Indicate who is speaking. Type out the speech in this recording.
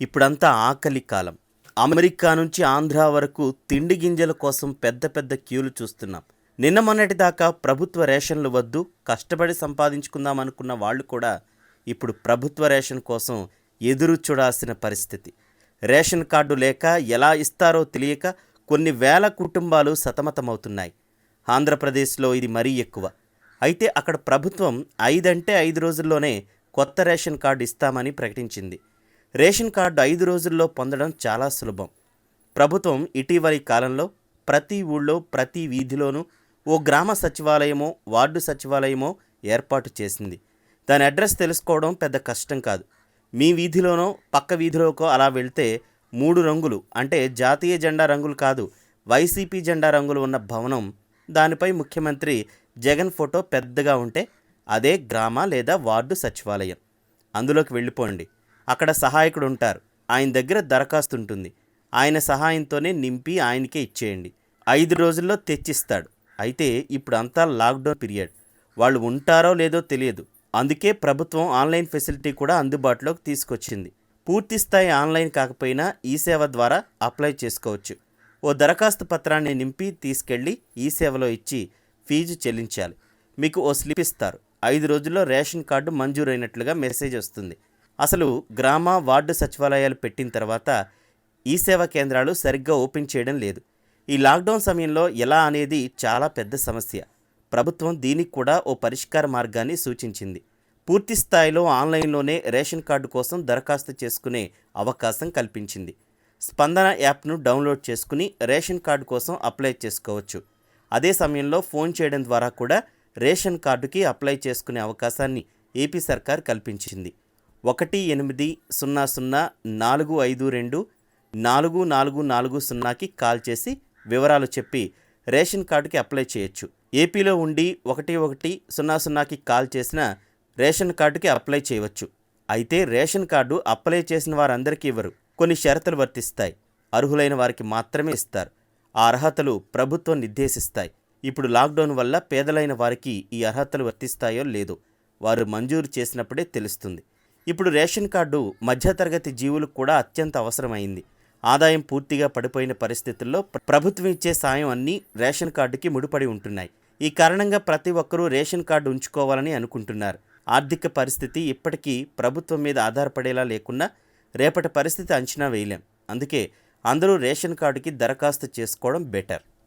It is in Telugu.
Speaker 1: ఇప్పుడంతా ఆకలి కాలం. అమెరికా నుంచి ఆంధ్ర వరకు తిండి గింజల కోసం పెద్ద పెద్ద క్యూలు చూస్తున్నాం. నిన్న మొన్నటి దాకా ప్రభుత్వ రేషన్లు వద్దు కష్టపడి సంపాదించుకుందాం అనుకున్న వాళ్ళు కూడా ఇప్పుడు ప్రభుత్వ రేషన్ కోసం ఎదురు చూడాల్సిన పరిస్థితి. రేషన్ కార్డు లేక ఎలా ఇస్తారో తెలియక కొన్ని వేల కుటుంబాలు సతమతమవుతున్నాయి. ఆంధ్రప్రదేశ్లో ఇది మరీ ఎక్కువ. అయితే అక్కడ ప్రభుత్వం ఐదంటే ఐదు రోజుల్లోనే కొత్త రేషన్ కార్డు ఇస్తామని ప్రకటించింది. రేషన్ కార్డు ఐదు రోజుల్లో పొందడం చాలా సులభం. ప్రభుత్వం ఇటీవలి కాలంలో ప్రతి ఊళ్ళో ప్రతి వీధిలోనూ ఓ గ్రామ సచివాలయమో వార్డు సచివాలయమో ఏర్పాటు చేసింది. దాని అడ్రస్ తెలుసుకోవడం పెద్ద కష్టం కాదు. మీ వీధిలోనో పక్క వీధిలోకో అలా వెళ్తే మూడు రంగులు అంటే జాతీయ జెండా రంగులు కాదు వైసీపీ జెండా రంగులు ఉన్న భవనం. దానిపై ముఖ్యమంత్రి జగన్ ఫోటో పెద్దగా ఉంటే అదే గ్రామ లేదా వార్డు సచివాలయం. అందులోకి వెళ్ళిపోండి. అక్కడ సహాయకుడు ఉంటారు ఆయన దగ్గర దరఖాస్తు ఉంటుంది ఆయన సహాయంతోనే నింపి ఆయనకే ఇచ్చేయండి. ఐదు రోజుల్లో తెచ్చిస్తాడు. అయితే ఇప్పుడు అంతా లాక్డౌన్ పీరియడ్. వాళ్ళు ఉంటారో లేదో తెలియదు. అందుకే ప్రభుత్వం ఆన్లైన్ ఫెసిలిటీ కూడా అందుబాటులోకి తీసుకొచ్చింది. పూర్తి స్థాయి ఆన్లైన్ కాకపోయినా ఈ సేవ ద్వారా అప్లై చేసుకోవచ్చు. ఓ దరఖాస్తు పత్రాన్ని నింపి తీసుకెళ్ళి ఈ సేవలో ఇచ్చి ఫీజు చెల్లించాలి. మీకు ఓ స్లిప్ ఇస్తారు. ఐదు రోజుల్లో రేషన్ కార్డు మంజూరైనట్లుగా మెసేజ్ వస్తుంది. అసలు గ్రామ వార్డు సచివాలయాలు పెట్టిన తర్వాత ఈ సేవా కేంద్రాలు సరిగ్గా ఓపెన్ చేయడం లేదు. ఈ లాక్డౌన్ సమయంలో ఎలా అనేది చాలా పెద్ద సమస్య. ప్రభుత్వం దీనికి కూడా ఓ పరిష్కార మార్గాన్ని సూచించింది. పూర్తి స్థాయిలో ఆన్లైన్లోనే రేషన్ కార్డు కోసం దరఖాస్తు చేసుకునే అవకాశం కల్పించింది. స్పందన యాప్ను డౌన్లోడ్ చేసుకుని రేషన్ కార్డు కోసం అప్లై చేసుకోవచ్చు. అదే సమయంలో ఫోన్ చేయడం ద్వారా కూడా రేషన్ కార్డుకి అప్లై చేసుకునే అవకాశాన్ని ఏపీ సర్కార్ కల్పించింది. ఒకటి ఎనిమిది సున్నా సున్నా నాలుగు ఐదు రెండు నాలుగు నాలుగు నాలుగు సున్నాకి కాల్ చేసి వివరాలు చెప్పి రేషన్ కార్డుకి అప్లై చేయొచ్చు. ఏపీలో ఉండి ఒకటి ఒకటి సున్నా సున్నాకి కాల్ చేసిన రేషన్ కార్డుకి అప్లై చేయవచ్చు. అయితే రేషన్ కార్డు అప్లై చేసిన వారందరికీ ఇవ్వరు. కొన్ని షరతులు వర్తిస్తాయి. అర్హులైన వారికి మాత్రమే ఇస్తారు. ఆ అర్హతలు ప్రభుత్వం నిర్దేశిస్తాయి. ఇప్పుడు లాక్డౌన్ వల్ల పేదలైన వారికి ఈ అర్హతలు వర్తిస్తాయో లేదో వారు మంజూరు చేసినప్పుడే తెలుస్తుంది. ఇప్పుడు రేషన్ కార్డు మధ్యతరగతి జీవులకు కూడా అత్యంత అవసరమైంది. ఆదాయం పూర్తిగా పడిపోయిన పరిస్థితుల్లో ప్రభుత్వం ఇచ్చే సాయం అన్నీ రేషన్ కార్డుకి ముడిపడి ఉంటున్నాయి. ఈ కారణంగా ప్రతి ఒక్కరూ రేషన్ కార్డు ఉంచుకోవాలని అనుకుంటున్నారు. ఆర్థిక పరిస్థితి ఇప్పటికీ ప్రభుత్వం మీద ఆధారపడేలా లేకున్నా రేపటి పరిస్థితి అంచనా వేయలేం. అందుకే అందరూ రేషన్ కార్డుకి దరఖాస్తు చేసుకోవడం బెటర్.